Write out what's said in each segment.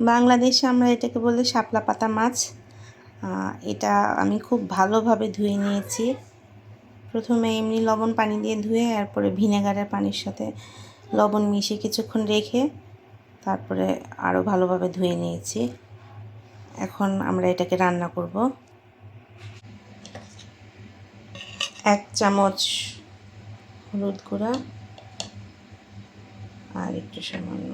বাংলাদেশে আমরা এটাকে বলি শাপলা পাতা মাছ। এটা আমি খুব ভালোভাবে ধুয়ে নিয়েছি। প্রথমে এমনি লবণ পানি দিয়ে ধুয়ে, এরপরে ভিনেগারের পানির সাথে লবণ মিশিয়ে কিছুক্ষণ রেখে তারপরে আরও ভালোভাবে ধুয়ে নিয়েছি। এখন আমরা এটাকে রান্না করব। এক চামচ হলুদ গুঁড়া আর একটু সামান্য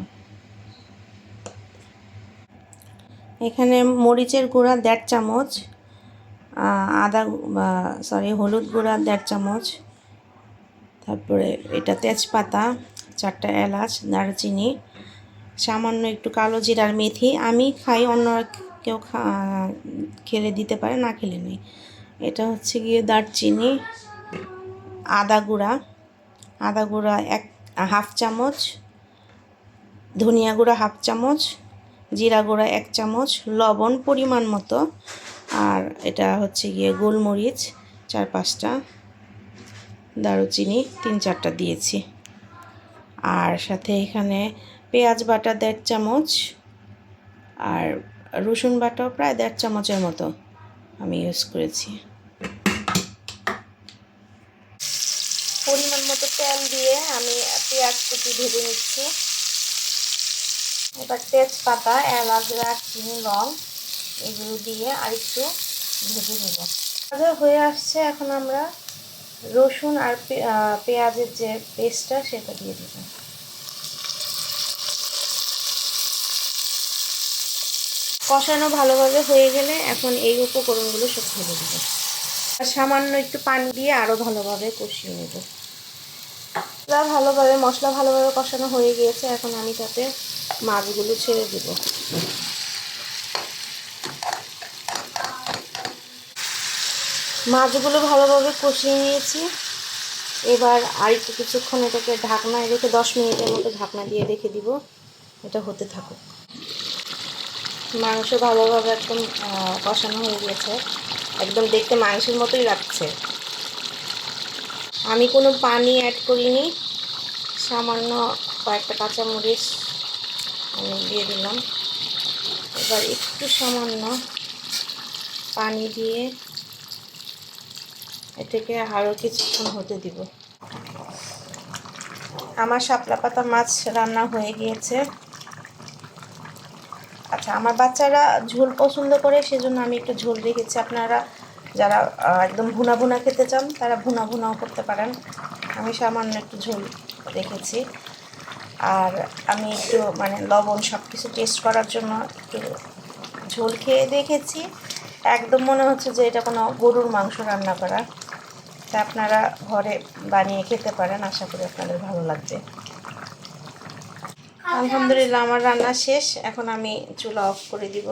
এখানে মরিচের গুঁড়া দেড় চামচ আদা সরি হলুদ গুঁড়া দেড় চামচ, তারপরে এটা তেজপাতা, চারটা এলাচ, দারচিনি, সামান্য একটু কালো জিরার মেথি। আমি খাই, অন্য কেউ খেলে দিতে পারে, না খেলে নেই। এটা হচ্ছে গিয়ে দারচিনি, আদা গুঁড়া আদা গুঁড়া এক, হাফ চামচ, ধনিয়া গুঁড়া হাফ চামচ জিরা গুঁড়া এক চামচ, লবণ পরিমাণ মতো, আর এটা হচ্ছে গিয়ে গোলমরিচ চার পাঁচটা, দারুচিনি তিন চারটা দিয়েছি। আর সাথে এখানে পেঁয়াজ বাটা দেড় চামচ, আর রসুন বাটাও প্রায় দেড় চামচের মতো আমি ইউজ করেছি। পরিমাণ মতো তেল দিয়ে আমি পেঁয়াজ কুচি ভেজে নিচ্ছি। এবার তেজপাতা, এলাচ, দারচিনি, লং এগুলো দিয়ে আর একটু ভেজে নেব। ভাজা হয়ে আসছে, এখন আমরা রসুন আর পেঁয়াজের যে পেস্টটা সেটা দিয়ে দেব। কষানো ভালোভাবে হয়ে গেলে এখন এই উপকরণগুলো ঢেলে দেব। আর সামান্য একটু পানি দিয়ে আরও ভালোভাবে কষিয়ে নেব। ভালোভাবে, মশলা ভালোভাবে কষানো হয়ে গিয়েছে, এখন আমি তাতে মাছগুলো ছেড়ে দেব। মাছগুলো ভালোভাবে কষিয়ে নিয়েছি। এবার আর একটু কিছুক্ষণ এটাকে ঢাকনায় রেখে দশ মিনিটের মতো ঢাকনা দিয়ে রেখে দিব। এটা হতে থাকুক। মাংস ভালোভাবে একদম কষানো হয়ে গিয়েছে একদম দেখতে মাংসের মতোই লাগছে। আমি কোনো পানি অ্যাড করিনি। সামান্য কয়েকটা কাঁচামরিচ আমি দিয়ে দিলাম। এবার একটু সামান্য পানি দিয়ে এটাকে আরও কিছুক্ষণ হতে দিব। আমার শাপলা পাতা মাছ রান্না হয়ে গিয়েছে। আচ্ছা আমার বাচ্চারা ঝোল পছন্দ করে, সেজন্য আমি একটু ঝোল রেখেছি। আপনারা যারা একদম ভুনা ভুনা খেতে চান, তারা ভুনা ভুনাও করতে পারেন। আমি সামান্য একটু ঝোল রেখেছি। আর আমি একটু মানে লবণ সব কিছু টেস্ট করার জন্য একটু ঝোল খেয়ে দেখেছি। একদম মনে হচ্ছে যে এটা কোনো গরুর মাংস রান্না করা। তা আপনারা ঘরে বানিয়ে খেতে পারেন আশা করি আপনাদের ভালো লাগবে। আলহামদুলিল্লাহ আমার রান্না শেষ। এখন আমি চুলা অফ করে দিব।